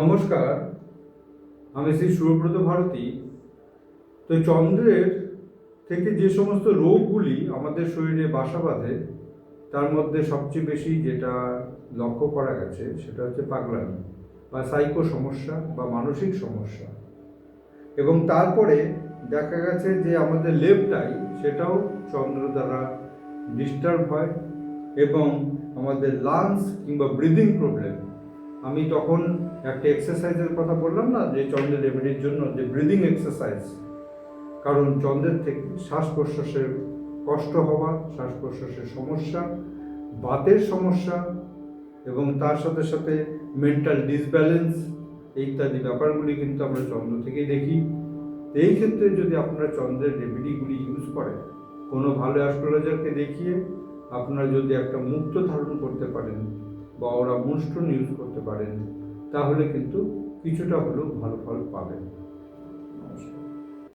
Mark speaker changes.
Speaker 1: নমস্কার, আমি শ্রী সুরব্রত ভারতী। তো চন্দ্রের থেকে যে সমস্ত রোগগুলি আমাদের শরীরে বাসা বাঁধে, তার মধ্যে সবচেয়ে বেশি যেটা লক্ষ্য করা গেছে, সেটা হচ্ছে পাগলামি বা সাইকো সমস্যা বা মানসিক সমস্যা। এবং তারপরে দেখা গেছে যে আমাদের লেপটাই, সেটাও চন্দ্র দ্বারা ডিস্টার্ব হয় এবং আমাদের লাংস কিংবা ব্রিদিং প্রবলেম আমি তখন একটা এক্সারসাইজের কথা বললাম না, যে চন্দ্রের রেমেডির জন্য যে ব্রিদিং এক্সারসাইজ কারণ চন্দ্রের থেকে শ্বাস প্রশ্বাসের কষ্ট হওয়া শ্বাস প্রশ্বাসের সমস্যা, বাতের সমস্যা, এবং তার সাথে সাথে মেন্টাল ডিসব্যালেন্স ইত্যাদি ব্যাপারগুলি কিন্তু আমরা চন্দ্র থেকেই দেখি। এই ক্ষেত্রে যদি আপনারা চন্দ্রের রেমেডিগুলি ইউজ করেন, কোনো ভালো অ্যাস্ট্রোলজারকে দেখিয়ে আপনারা যদি একটা মুক্ত ধারণ করতে পারেন বা ওরা মুষ্টন ইউজ করতে পারেন তাহলে কিন্তু কিছুটা হলেও ভালো ফল পাবেন।